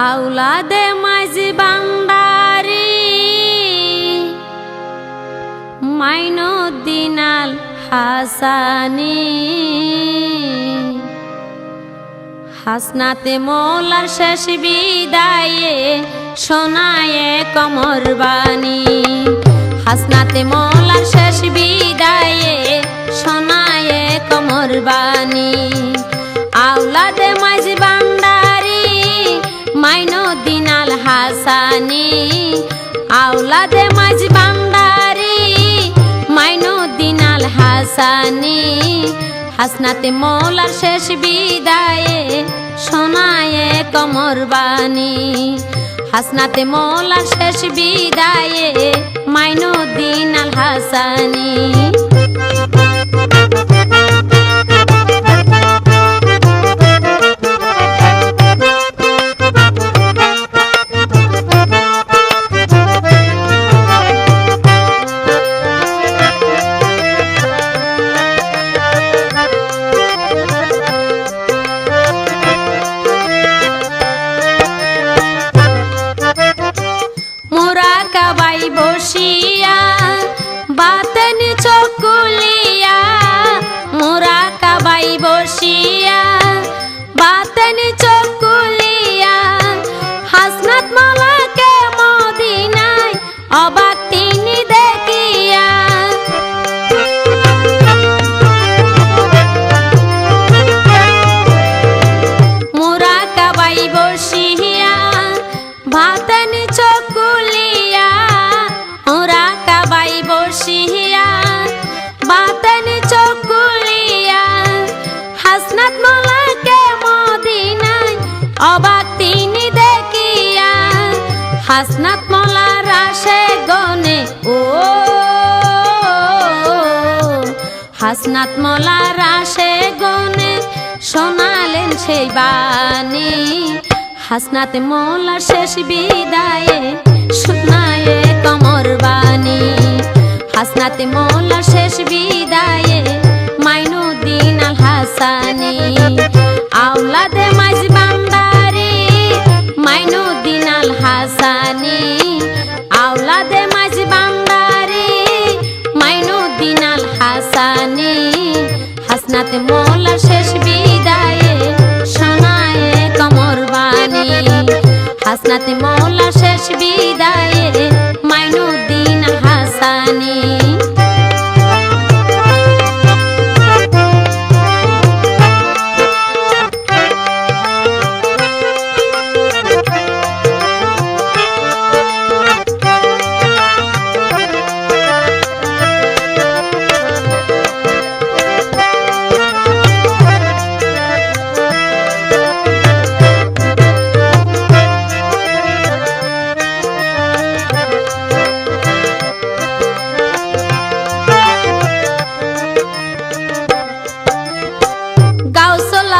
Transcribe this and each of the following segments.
আউলাদে মাঝি বান্ডারি মাইনুদ্দিনাল হাসানি হাসনাতে মোলার শেষ বিদায়ে শোনায়ে কমর বাণী। হাসনাতে মোলার শেষ বিদায়ে শোনায়ে কমর বাণী। আউলাদে মাঝি বান্ডারি মাইনুদ্দিন আল হাসানি। হাসনাতে মৌলার শেষ বিদায়ে শোনায়ে কমর বাণী। হাসনাতে মৌলার শেষ বিদায়ে মাইনুদ্দিন আল হাসানি। কাবাই বসিয়া বাতন চকুলিয়া মোরা কাবাই বসিয়া বাতন চকুলিয়া হাসনাত মোলা রাশে গনে। ও হাসনাত মোলা রাশে গনে, শোনালেন সেই বাণী। হাসনাত মোলা শেষ বিদায়ে শোনায়ে কমর বাণী। হাসনাত মোলা শেষ বিদায়ে, মাইনুদ্দিন আল হাসানি। আউলাদে হাসানি আওলাদে মাঝ বান্দারি মাইনুদ্দিন হাসানি, হাসনাতে মোলার শেষ বিদায়ে শোনায় কমর বাণী। হাসনাতে মোলার শেষ বিদায়ে মাইনুদ্দিন হাসানি।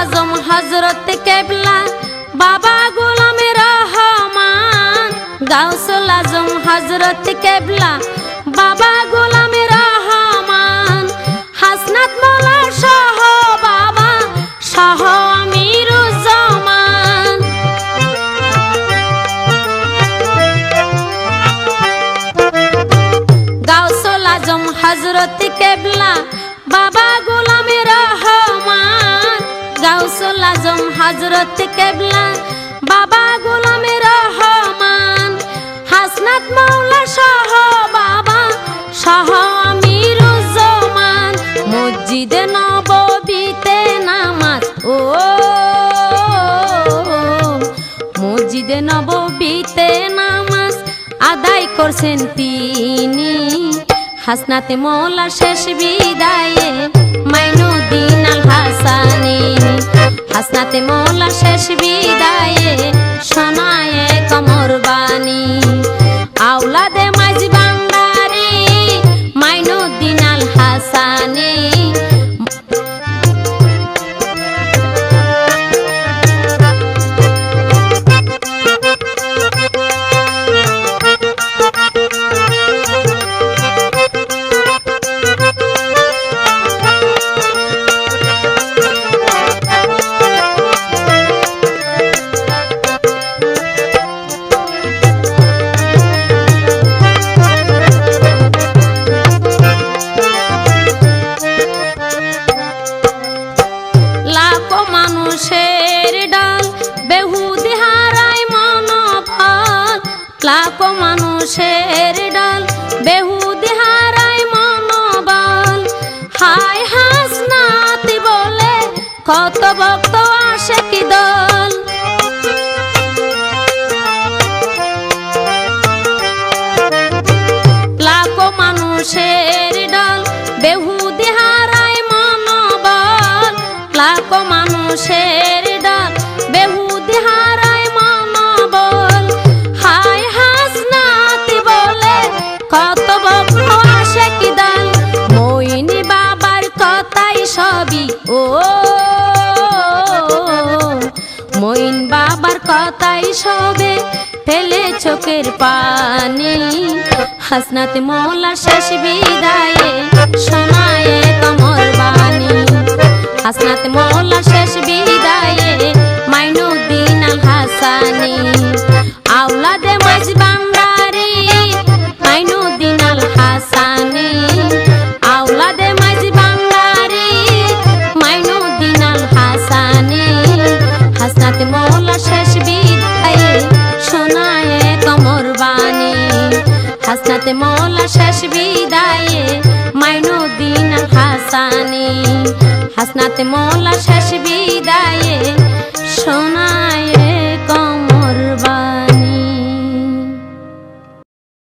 আজম হজরত কেবলা, বাবা গোলামের রহমান। গাউসুল আজম হজরত কেবলা, বাবা গোলামের রহমান। হাসনাত মোলা সহ বাবা, সহ হজরত কেবলা, বাবা গোলামের রহমান। গাউসুল আজম হজরত কেবলা, বাবা গোলামের রহমান। হাসনাত মাওলা সহ বাবা সহ আমিরুজ্জামান মসজিদে নববীতে নামাজ, ও, মসজিদে নববীতে নামাজ আদায় করছেন তিনি। হাসনাতে মোলা শেষ বিদায়ে হাসানি। হাসনাতে মোলা শেষ বিদায়ে শোনায় কমর বাণী। আউলাদে মাঝ কত ভক্ত আসে কি দল? লাখো মানুষের ডল বেহুদি হারায় মনোবল। লাখো মানুষের মইন বাবার কথাই সবে ফেলে চোখের পানি। হাসনাতে মৌলা শেষ বিদায়ে শোনায়ে কমর বাণী। হাসনাতে মৌলা শেষ বিদায়ে মাইনুদ্দিন আল হাসানি। আওলাদে হাসনাতে মৌলা শেষ বিদায়ে মাইনুদ্দিন হাসানি। হাসনাতে মৌলা শেষ বিদায়ে